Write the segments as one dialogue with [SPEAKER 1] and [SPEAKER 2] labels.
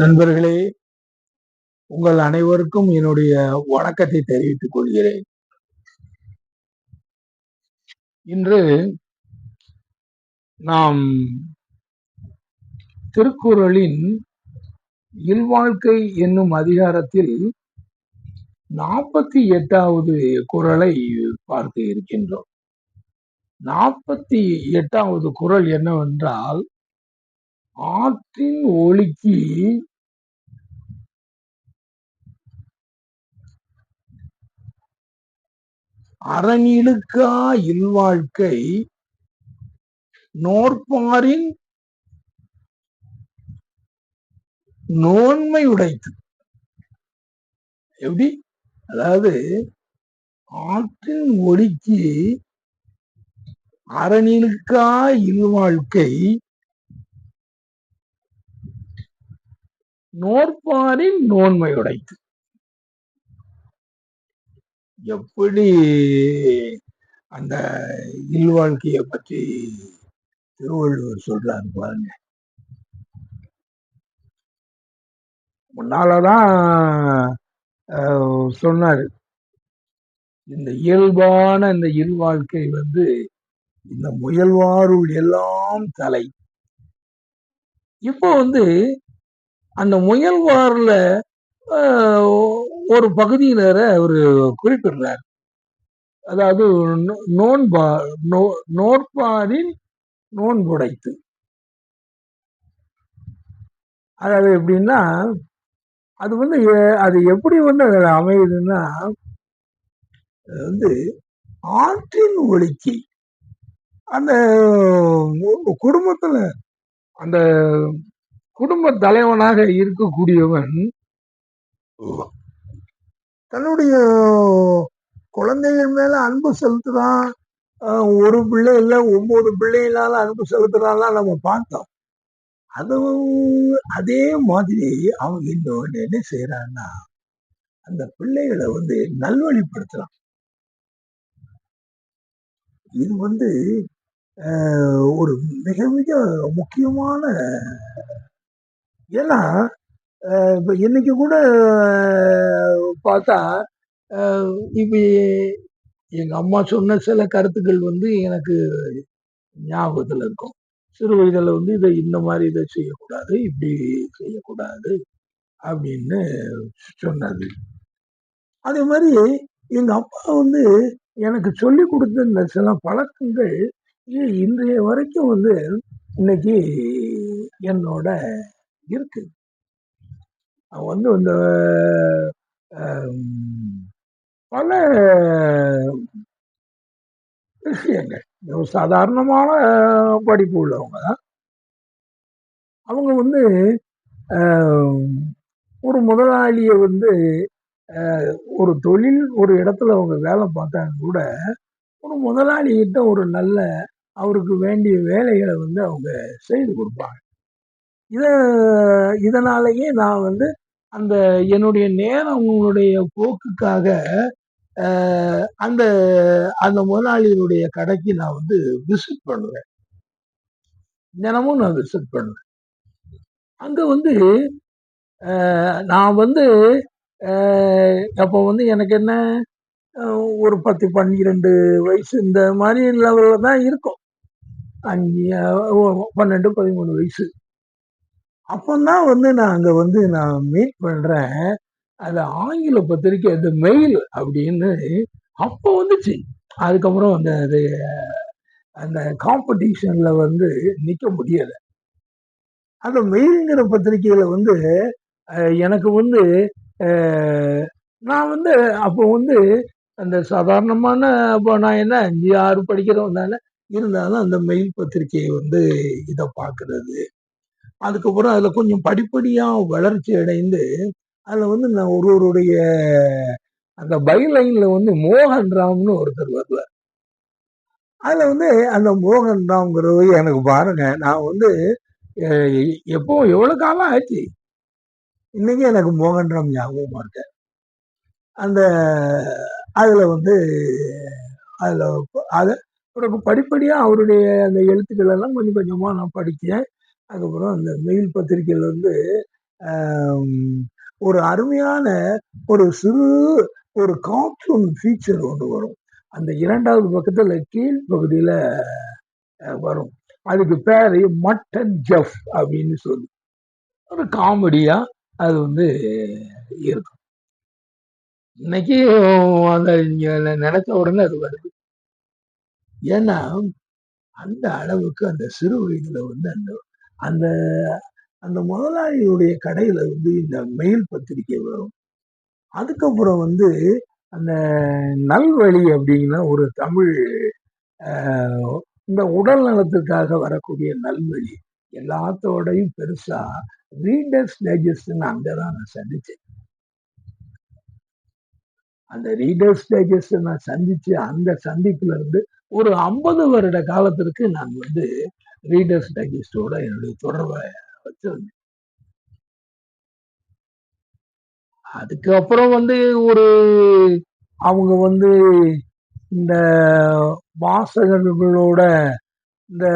[SPEAKER 1] நண்பர்களே உங்கள் அனைவருக்கும் என்னுடைய வணக்கத்தை தெரிவித்துக் கொள்கிறேன். இன்று நாம் திருக்குறளின் இல்வாழ்க்கை என்னும் அதிகாரத்தில் நாற்பத்தி எட்டாவது குரலை பார்க்க இருக்கின்றோம். நாற்பத்தி எட்டாவது குரல் என்னவென்றால் ஆற்றின் ஒளிக்கு அறநிலுக்கா இல்வாழ்க்கை நோற்பாரின் நோன்மை உடைத்து. எப்படி? அதாவது ஆற்றின் ஒளிக்கு அறநிலுக்கா இல்வாழ்க்கை நோற்பாரின் நோன்மை உடைத்து. எப்படி அந்த இல்வாழ்க்கையை பற்றி திருவள்ளுவர் சொல்றாரு பாருங்க. முன்னாலதான் சொன்னாரு. இந்த இயல்பான இந்த இல்வாழ்க்கை வந்து இந்த முயல்வாருள் எல்லாம் தலை. இப்போ வந்து அந்த முயல்வார்ல ஒரு பகுதியினரை அவர் குறிப்பிடுறார். அதாவது நோன்பா நோற்பாரின் நோன்புடைத்து. அதாவது எப்படின்னா அது வந்து அது எப்படி வந்து அதில் அமையுதுன்னா வந்து ஆற்றின் ஒழுக்கி அந்த குடும்பத்துல அந்த குடும்ப தலைவனாக இருக்கக்கூடியவன் தன்னுடைய குழந்தைகள் மேல அன்பு செலுத்துறான். ஒரு பிள்ளை இல்லை ஒன்பது பிள்ளைகளால அன்பு செலுத்துறான்லாம் நம்ம பார்த்தோம். அது அதே மாதிரி அவங்க இன்னொன்று என்ன செய்யறான்னா அந்த பிள்ளைகளை வந்து நல்வழிப்படுத்துறான். இது வந்து ஒரு மிக மிக முக்கியமான ஏன்னா இப்போ இன்னைக்கு கூட பார்த்தா இப்போ எங்கள் அம்மா சொன்ன சில கருத்துக்கள் வந்து எனக்கு ஞாபகத்தில் இருக்கும். சிறு வயதில் வந்து இதை இந்த மாதிரி இதை செய்யக்கூடாது இப்படி செய்யக்கூடாது அப்படின்னு சொன்னது. அதே மாதிரி எங்கள் அப்பா வந்து எனக்கு சொல்லி கொடுத்த இந்த சில பழக்கங்கள் இன்றைய வரைக்கும் வந்து இன்னைக்கு என்னோட அவன் வந்து இந்த பல விஷயங்கள். சாதாரணமான படிப்பு உள்ளவங்க தான். அவங்க வந்து ஒரு முதலாளியை வந்து ஒரு தொழில் ஒரு இடத்துல அவங்க வேலை பார்த்தாங்க கூட ஒரு முதலாளிகிட்ட ஒரு நல்ல அவருக்கு வேண்டிய வேலைகளை வந்து அவங்க செய்து கொடுப்பாங்க. இதை இதனாலேயே நான் வந்து அந்த என்னுடைய நேரங்களுடைய போக்குக்காக அந்த அந்த முதலாளியினுடைய கடைக்கு நான் வந்து விசிட் பண்ணுவேன். தினமும் நான் விசிட் பண்ணுவேன். அங்கே வந்து நான் வந்து அப்போ வந்து எனக்கு என்ன ஒரு பத்து பன்னிரெண்டு வயசு இந்த மாதிரி லெவலில் தான் இருக்கும். அஞ்சு பன்னெண்டு பதிமூணு வயசு. அப்போதான் வந்து நான் அங்கே வந்து நான் மீட் பண்ணுறேன் அது ஆங்கில பத்திரிக்கை அது மெயில் அப்படின்னு அப்போ வந்துச்சு. அதுக்கப்புறம் அந்த அது அந்த காம்படிஷனில் வந்து நிற்க முடியலை. அந்த மெயில்ங்கிற பத்திரிக்கையில் வந்து எனக்கு வந்து நான் வந்து அப்போ வந்து அந்த சாதாரணமான அப்போ நான் என்ன அஞ்சு ஆறு படிக்கிறவன் தானே இருந்தாலும் அந்த மெயில் பத்திரிகையை வந்து இதை பார்க்கறது. அதுக்கப்புறம் அதில் கொஞ்சம் படிப்படியாக வளர்ச்சி அடைந்து அதில் வந்து நான் ஒருவருடைய அந்த பைலைனில் வந்து மோகன் ராம்னு ஒருத்தர் வருவார். அதில் வந்து அந்த மோகன் ராம்ங்கிறது எனக்கு பாருங்க நான் வந்து எப்போ எவ்வளோ காலம் ஆச்சு? இன்னைக்கு எனக்கு மோகன் ராம் ஞாபகமாக இருக்க. அந்த அதில் வந்து அதில் அதை பிறகு படிப்படியாக அவருடைய அந்த எழுத்துக்கள் எல்லாம் கொஞ்சம் கொஞ்சமாக நான் படித்தேன். அதுக்கப்புறம் அந்த மெயில் பத்திரிகையில் வந்து ஒரு அருமையான ஒரு சிறு ஒரு கார்ட்டூன் ஃபீச்சர் ஒன்று வரும். அந்த இரண்டாவது பக்கத்தில் கீழ் பகுதியில் வரும். அதுக்கு பேர் மட்டன் ஜெஃப் அப்படின்னு சொல்லி. ஒரு காமெடியாக அது வந்து இருக்கும். இன்னைக்கு அந்த நினைச்ச உடனே அது வருது. ஏன்னா அந்த அளவுக்கு அந்த சிறு வயதுல வந்து அந்த அந்த அந்த முதலாளியுடைய கடையில வந்து இந்த மெயில் பத்திரிக்கை வரும். அதுக்கப்புறம் வந்து அந்த நல்வழி அப்படிங்கிற ஒரு தமிழ் இந்த உடல் நலத்துக்காக வரக்கூடிய நல்வழி எல்லாத்தோடையும் பெருசா ரீடர்ஸ் டைஜஸ்ட்னு அங்கதான் நான் சந்திச்சேன். அந்த ரீடர்ஸ் டைஜஸ்ட் நான் சந்திச்சு அந்த சந்திப்புல இருந்து ஒரு ஐம்பது வருட காலத்திற்கு நான் வந்து ரீடர்ஸ் டைஜஸ்டோட என்னுடைய தொடர்பை வச்சிருந்தேன். அதுக்கப்புறம் வந்து ஒரு அவங்க வந்து இந்த வாசகர்களோட இந்த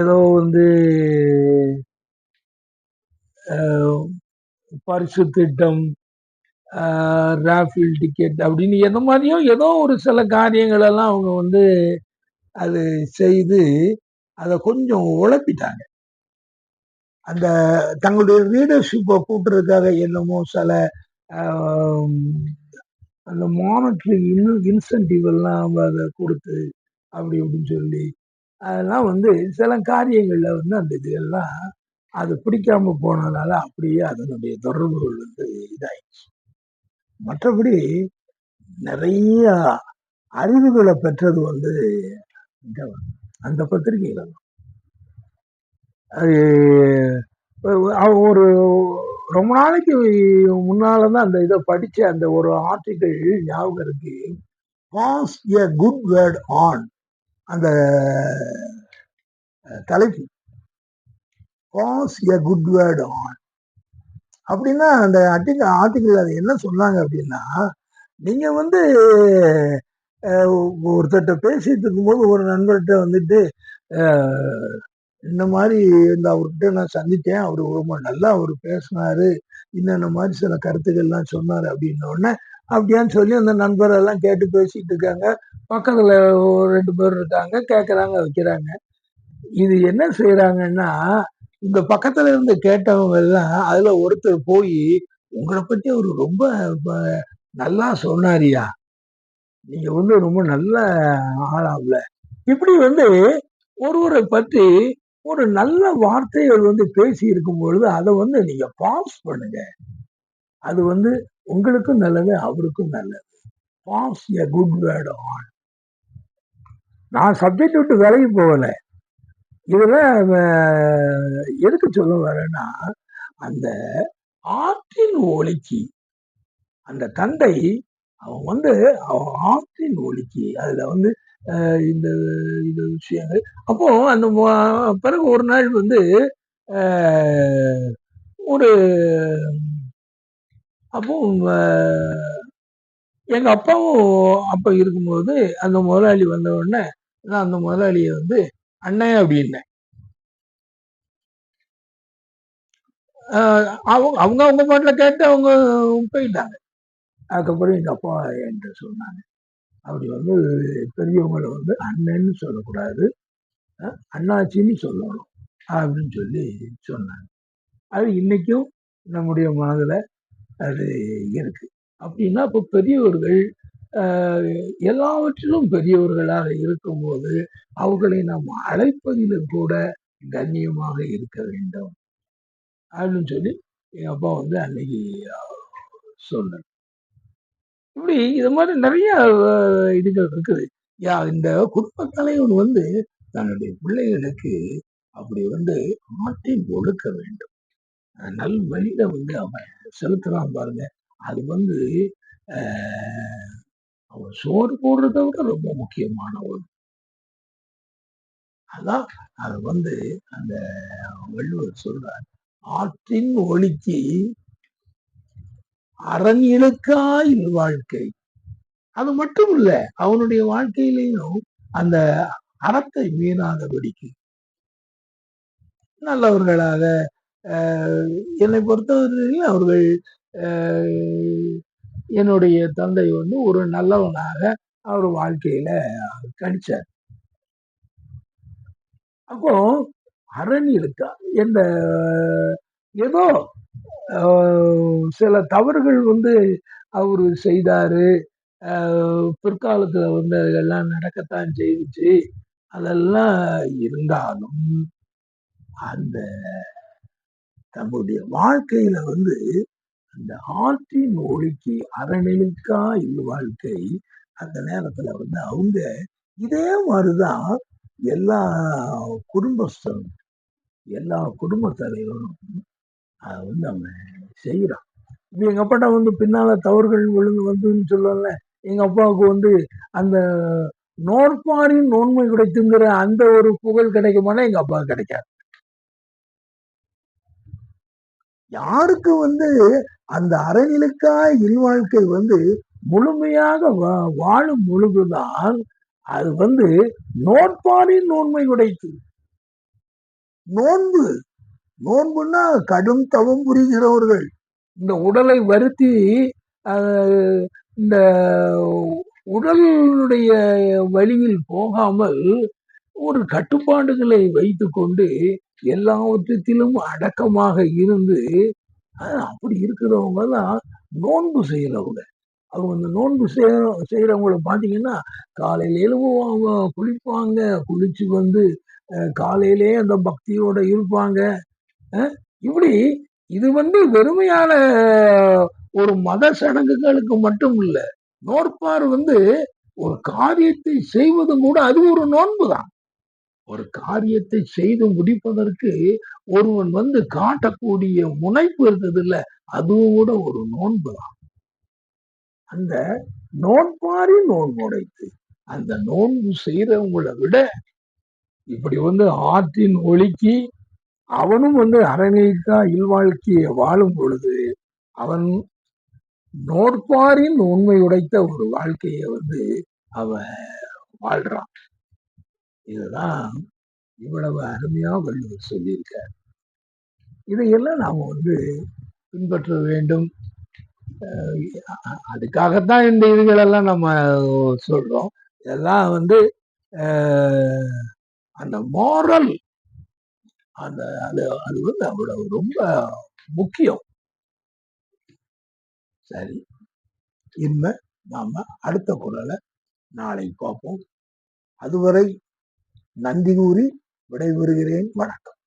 [SPEAKER 1] ஏதோ வந்து பரிசு திட்டம் ராஃபில் டிக்கெட் அப்படின்னு எந்த மாதிரியும் ஏதோ ஒரு சில காரியங்கள் எல்லாம் அவங்க வந்து அது செய்து அதை கொஞ்சம் உழப்பிட்டாங்க. அந்த தங்களுடைய ரீடர்ஷிப்பை கூட்டுறதுக்காக என்னமோ சில அந்த மானிட்டரி இன்னும் இன்சென்டிவ் எல்லாம் அவங்க அதை கொடுத்து அப்படி இப்படின்னு சொல்லி அதெல்லாம் வந்து சில காரியங்களில் வந்து அந்த இதெல்லாம் அது பிடிக்காம போனதுனால அப்படியே அதனுடைய தொடர்புகள் வந்து இதாயிடுச்சு. மற்றபடி நிறைய அறிவுகளை பெற்றது வந்து அந்த பத்திரிகையில அது ஒரு ரொம்ப நாளைக்கு முன்னால தான் அந்த இதை படிச்ச அந்த ஒரு ஆர்டிகிள் ஞாபகம் இருக்கு. Pass a good word on அந்த தலைப்பு. Pass a good word on அப்படின்னா அந்த ஆர்டிகல் ஆர்டிகிள் அது என்ன சொன்னாங்க அப்படின்னா நீங்க வந்து ஒருத்தர்கிட்ட பேசிட்டு இருக்கும்போது ஒரு நண்பர்கிட்ட வந்துட்டு இந்த மாதிரி இந்த அவர்கிட்ட நான் சந்தித்தேன் அவர் ரொம்ப நல்லா அவர் பேசினாரு. இன்னென்ன மாதிரி சில கருத்துக்கள்லாம் சொன்னார் அப்படின்ன உடனே அப்படியான்னு சொல்லி அந்த நண்பரெல்லாம் கேட்டு பேசிட்டு இருக்காங்க. பக்கத்தில் ரெண்டு பேர் இருக்காங்க. கேட்குறாங்க வைக்கிறாங்க. இது என்ன செய்கிறாங்கன்னா இந்த பக்கத்தில் இருந்து கேட்டவங்க எல்லாம் அதில் ஒருத்தர் போய் உங்களை பற்றி அவர் ரொம்ப நல்லா சொன்னாரியா நீங்க வந்து ரொம்ப நல்ல ஆளாம்ல இப்படி வந்து ஒருவரை பற்றி ஒரு நல்ல வார்த்தைகள் வந்து பேசி இருக்கும் பொழுது அதை வந்து நீங்க பாஸ் பண்ணுங்க. அது வந்து உங்களுக்கும் நல்லது அவருக்கும் நல்லது. Pass a good word on நான் சப்ஜெக்ட் விட்டு விலகி போகல. இதில் எதுக்கு சொல்ல வரேன்னா அந்த ஆற்றின் ஒளிக்கு அந்த தந்தை அவன் வந்து அவன் ஆற்றின் ஒலிக்கு அதுல வந்து இந்த இது விஷயங்கள். அப்போ அந்த பிறகு ஒரு நாள் வந்து ஒரு அப்போ எங்கள் எங்க அப்பாவும் அப்ப இருக்கும்போது அந்த முதலாளி வந்த உடனே நான் அந்த முதலாளியை வந்து அண்ணன் அப்படின்னேன். அவங்க அவங்க அவங்க பாட்டுல கேட்டு அவங்க போயிட்டாங்க. அதுக்கப்புறம் எங்கள் அப்பா என்கிட்ட சொன்னாங்க. அப்படி வந்து பெரியவங்களை வந்து அண்ணன்னு சொல்லக்கூடாது. அண்ணாச்சின்னு சொல்லணும் அப்படின்னு சொல்லி சொன்னாங்க. அது இன்னைக்கும் நம்முடைய மனதில் அது இருக்கு. அப்படின்னா இப்போ பெரியவர்கள் எல்லாவற்றிலும் பெரியவர்களாக இருக்கும்போது அவர்களை நாம் அழைப்பதிலும் கூட கண்ணியமாக இருக்க வேண்டும் அப்படின்னு சொல்லி எங்கள் அப்பா வந்து அன்னைக்கு சொன்னார். இப்படி இது மாதிரி நிறைய இதுகள் இருக்குது. யா இந்த குடும்ப தலைவன் வந்து தன்னுடைய பிள்ளைகளுக்கு அப்படி வந்து ஆட்டின் ஒழுக்க வேண்டும். நல் வழியில வந்து அவன் செலுத்துறான் பாருங்க. அது வந்து ஆஹ், அவன் சோறு போடுறதை விட ரொம்ப முக்கியமான ஒரு அதான் அது வந்து அந்த வள்ளுவர் சொல்றார் ஆற்றின் ஒளிக்கு அரண் இழுக்காய் வாழ்க்கை. அது மட்டும் இல்ல அவனுடைய வாழ்க்கையிலையும் அந்த அறத்தை மீறாதபடிக்கு நல்லவர்களாக அஹ், என்னை பொறுத்தவரையில் அவர்கள் அஹ், என்னுடைய தந்தை வந்து ஒரு நல்லவனாக அவர் வாழ்க்கையில கணிச்சார். அப்போ அரண் இருக்கா என்ற ஏதோ சில தவறுகள் வந்து அவர் செய்தார். பிற்காலத்தில் வந்து அதெல்லாம் நடக்கத்தான் செய்துச்சு. அதெல்லாம் இருந்தாலும் அந்த தன்னுடைய வாழ்க்கையில வந்து அந்த ஆற்றின் ஒழுக்கி அறநிலைக்கா இது வாழ்க்கை அந்த நேரத்துல வந்து அவங்க இதே மாதிரிதான் எல்லா குடும்பஸ்தரும் எல்லா குடும்ப தலைவரும் அதை வந்து அவன் செய்கிறான் இப்போ எங்க அப்பாட்ட வந்து பின்னால தவறுகள் விழுந்து வந்துன்னு சொல்லல எங்க அப்பாவுக்கு வந்து அந்த நோற்பாரின் நோன்மை கிடைத்துங்கிற அந்த ஒரு புகழ் கிடைக்குமானா எங்க அப்பாவுக்கு கிடைக்காது. யாருக்கு வந்து அந்த அறநிலைக்காய் இல்வாழ்க்கை வந்து முழுமையாக வா- வாழும் பொழுதுதான் அது வந்து நோற்பாரின் நோன்மை உடைத்து நோன்பு நோன்புன்னா கடும் தவம் புரிகிறவர்கள். இந்த உடலை வருத்தி இந்த உடலுடைய வழியில் போகாமல் ஒரு கட்டுப்பாடுகளை வைத்துக்கொண்டு எல்லாவற்றத்திலும் அடக்கமாக இருந்து அப்படி இருக்கிறவங்க தான் நோன்பு செய்யறவங்க அவங்க அந்த நோன்பு செய்ய செய்கிறவங்கள பார்த்தீங்கன்னா காலையில எழுவுவாங்க குளிப்பாங்க குளிச்சு வந்து காலையிலே அந்த பக்தியோட இருப்பாங்க. இப்படி இது வந்து வெறுமையான ஒரு மத சடங்குகளுக்கு மட்டும் இல்ல. நோற்பார் வந்து ஒரு காரியத்தை செய்வதும் கூட அது ஒரு நோன்பு தான் ஒரு காரியத்தை செய்து முடிப்பதற்கு ஒருவன் வந்து காட்டக்கூடிய முனைப்பு இருக்குது இல்ல அதுவும் கூட ஒரு நோன்பு தான் அந்த நோன்பாரி நோன்புடைத்து அந்த நோன்பு செய்யறவங்களை விட இப்படி வந்து ஆற்றின் ஒழுக்கி அவனும் வந்து அறநீக்கா இல்வாழ்க்கையை வாழும் பொழுது அவன் நோற்பாரின் உண்மை உடைத்த ஒரு வாழ்க்கையை வந்து அவன் வாழ்றான். இதுதான் இவ்வளவு அருமையா வள்ளுவர் சொல்லியிருக்கார். இதையெல்லாம் நாம் வந்து பின்பற்ற வேண்டும். அதுக்காகத்தான் இந்த இதுகளெல்லாம் நம்ம சொல்றோம். இதெல்லாம் வந்து அந்த மோரல் அந்த அது அது வந்து அவ்வளவு ரொம்ப முக்கியம். சரி. இனிமே நாம அடுத்த குரலை நாளை பார்ப்போம். அதுவரை நன்றி கூறி விடைபெறுகிறேன். வணக்கம்.